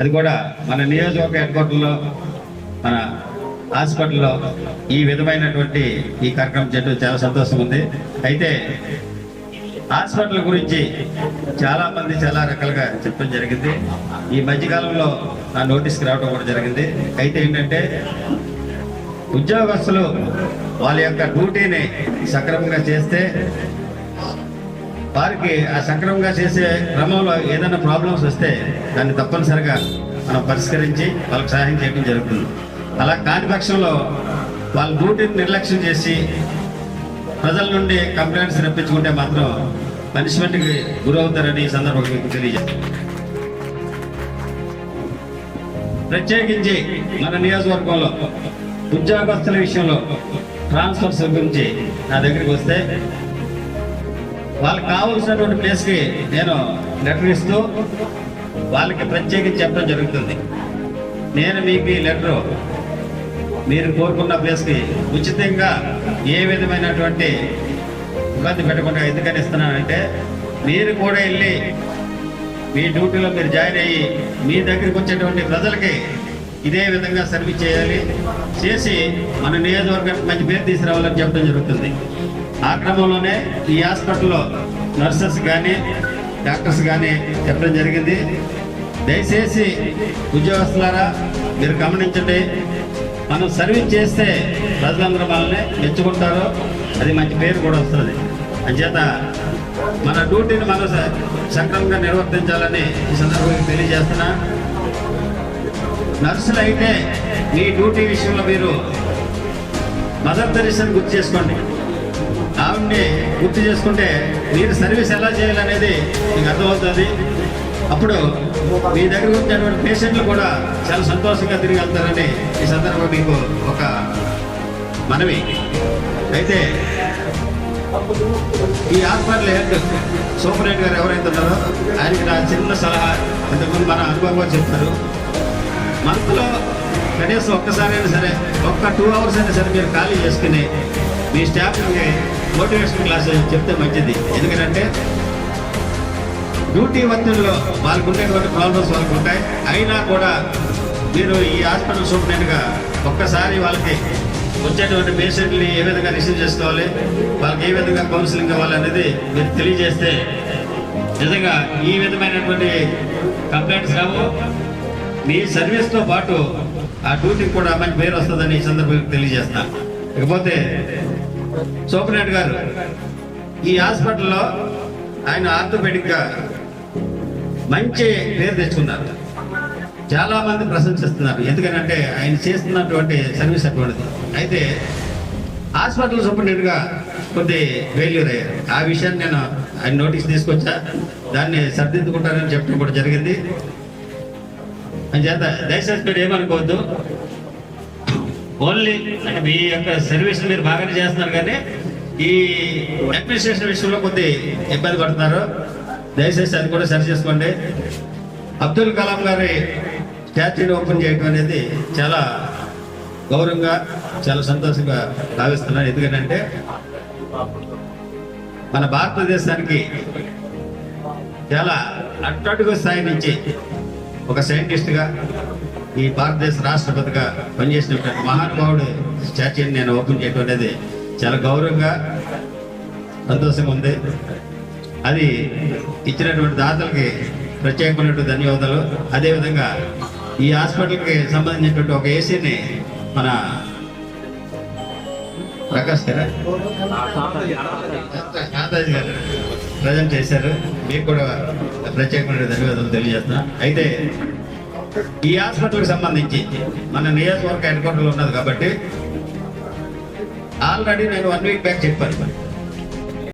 అది కూడా మన నియోజకవర్గ హెడ్ క్వార్టర్లో మన హాస్పిటల్లో ఈ విధమైనటువంటి ఈ కార్యక్రమం చేయడం చాలా సంతోషం ఉంది. అయితే హాస్పిటల్ గురించి చాలామంది చాలా రకాలుగా చెప్పడం జరిగింది. ఈ మధ్యకాలంలో నా నోటీస్కి రావడం కూడా జరిగింది. అయితే ఏంటంటే ఉద్యోగస్తులు వాళ్ళ యొక్క డ్యూటీని సక్రమంగా చేస్తే వారికి ఆ సక్రమంగా చేసే క్రమంలో ఏదైనా ప్రాబ్లమ్స్ వస్తే దాన్ని తప్పనిసరిగా మనం పరిష్కరించి వాళ్ళకి సహాయం చేయడం జరుగుతుంది. అలా కాని పక్షంలో వాళ్ళ డ్యూటీని నిర్లక్ష్యం చేసి ప్రజల నుండి కంప్లైంట్స్ రప్పించుకుంటే మాత్రం పనిష్మెంట్కి గురవుతారని ఈ సందర్భంగా మీకు తెలియజేస్తాను. ప్రత్యేకించి మన నియోజకవర్గంలో ఉద్యోగస్తుల విషయంలో ట్రాన్స్ఫర్స్ గురించి నా దగ్గరికి వస్తే వాళ్ళకి కావలసినటువంటి ప్లేస్కి నేను లెటర్ ఇస్తూ వాళ్ళకి ప్రత్యేకించి చెప్పడం జరుగుతుంది. నేను మీకు ఈ లెటరు మీరు కోరుకున్న ప్లేస్కి ఉచితంగా ఏ విధమైనటువంటి ఇబ్బంది పెట్టకుండా ఎందుకని ఇస్తున్నానంటే మీరు కూడా వెళ్ళి మీ డ్యూటీలో మీరు జాయిన్ అయ్యి మీ దగ్గరికి వచ్చేటువంటి ప్రజలకి ఇదే విధంగా సర్వీస్ చేయాలి. చేసి మన నియోజకవర్గానికి మంచి పేరు తీసుకురావాలని చెప్పడం జరుగుతుంది. ఆ క్రమంలోనే ఈ హాస్పిటల్లో నర్సెస్ కానీ డాక్టర్స్ కానీ చెప్పడం జరిగింది. దయచేసి ఉద్యోగస్తులారా మీరు గమనించండి. మనం సర్వీస్ చేస్తే ప్రజలందరూ మనల్ని మెచ్చుకుంటారు. అది మంచి పేరు కూడా వస్తుంది. అంచేత మన డ్యూటీని మనం సక్రమంగా నిర్వర్తించాలని ఈ సందర్భంగా తెలియజేస్తున్నా. నర్సులు అయితే మీ డ్యూటీ విషయంలో మీరు మదర్ తెరీసాని గుర్తు చేసుకోండి. ఆవిడ్ని గుర్తు చేసుకుంటే మీరు సర్వీస్ ఎలా చేయాలనేది మీకు అర్థమవుతుంది. అప్పుడు మీ దగ్గర వచ్చినటువంటి పేషెంట్లు కూడా చాలా సంతోషంగా తిరిగి వెళ్తారని ఈ సందర్భంగా మీకు ఒక మనవి. అయితే ఈ హాస్పిటల్ హెడ్ సూపరింటెండెంట్ గారు ఎవరైతే ఉన్నారో ఆయనకి నా చిన్న సలహా ఇంతకుముందు మన అనుభవంగా చెప్తారు మంత్లో కనీసం ఒక్కసారైనా సరే ఒక్క టూ అవర్స్ అయినా సరే మీరు ఖాళీ చేసుకుని మీ స్టాఫ్కి మోటివేషన్ క్లాస్ చెప్తే మంచిది. ఎందుకంటే డ్యూటీ ఒత్తిడిలో వాళ్ళకు ఉండేటువంటి ప్రాబ్లమ్స్ వాళ్ళకు ఉంటాయి. అయినా కూడా మీరు ఈ హాస్పిటల్ సూపరింటెండెంట్గా ఒక్కసారి వాళ్ళకి వచ్చేటువంటి పేషెంట్ని ఏ విధంగా రిసీవ్ చేసుకోవాలి వాళ్ళకి ఏ విధంగా కౌన్సిలింగ్ ఇవ్వాలనేది మీరు తెలియజేస్తే నిజంగా ఈ విధమైనటువంటి కంప్లైంట్స్ రావు. మీ సర్వీస్తో పాటు ఆ డ్యూటీకి కూడా మంచి పేరు వస్తుందని ఈ సందర్భంగా తెలియజేస్తాను ఇకపోతే సూపరింటెండెంట్ గారు ఈ హాస్పిటల్లో ఆయన ఆర్థోపెడిక్గా మంచి పేరు తెచ్చుకున్నారు. చాలా మంది ప్రశంసిస్తున్నారు. ఎందుకనంటే ఆయన చేస్తున్నటువంటి సర్వీస్ అటువంటిది. అయితే హాస్పిటల్ సూపరింటెండెంట్గా కొద్ది ఫెయిల్యూర్ అయ్యారు ఆ విషయాన్ని నేను ఆయన నోటీస్ తీసుకొచ్చా. దాన్ని సరిదిద్దుకుంటారని చెప్పడం కూడా జరిగింది. చేత దయచేసి మీరు ఏమనుకోవద్దు. ఓన్లీ అంటే మీ యొక్క సర్వీస్ మీరు బాగానే చేస్తున్నారు కానీ ఈ అడ్మినిస్ట్రేషన్ విషయంలో కొద్ది ఇబ్బంది పడుతున్నారు. దయచేసి అది కూడా సరి చేసుకోండి. అబ్దుల్ కలాం గారి స్టాచ్యూని ఓపెన్ చేయడం అనేది చాలా గౌరవంగా చాలా సంతోషంగా భావిస్తున్నాను. ఎందుకంటే మన భారతదేశానికి చాలా అట్టడుగు స్థాయి నుంచి ఒక సైంటిస్ట్గా ఈ భారతదేశ రాష్ట్రపతిగా పనిచేసినటువంటి మహానుభావుడు స్టాచ్యూని నేను ఓపెన్ చేయడం అనేది చాలా గౌరవంగా సంతోషంగా ఉంది. అది ఇచ్చినటువంటి దాతలకి ప్రత్యేకమైనటువంటి ధన్యవాదాలు. అదేవిధంగా ఈ హాస్పిటల్కి సంబంధించినటువంటి ఒక ఏసీని మన ప్రకాష్ గారు? గారు ప్రజెంట్ చేశారు. మీకు కూడా ప్రత్యేకమైన ధన్యవాదాలు తెలియజేస్తున్నా. అయితే ఈ హాస్పిటల్కి సంబంధించి మన నియోజకవర్గ హెడ్ క్వార్టర్లో ఉన్నది కాబట్టి ఆల్రెడీ నేను వన్ వీక్ బ్యాక్ చెప్పాను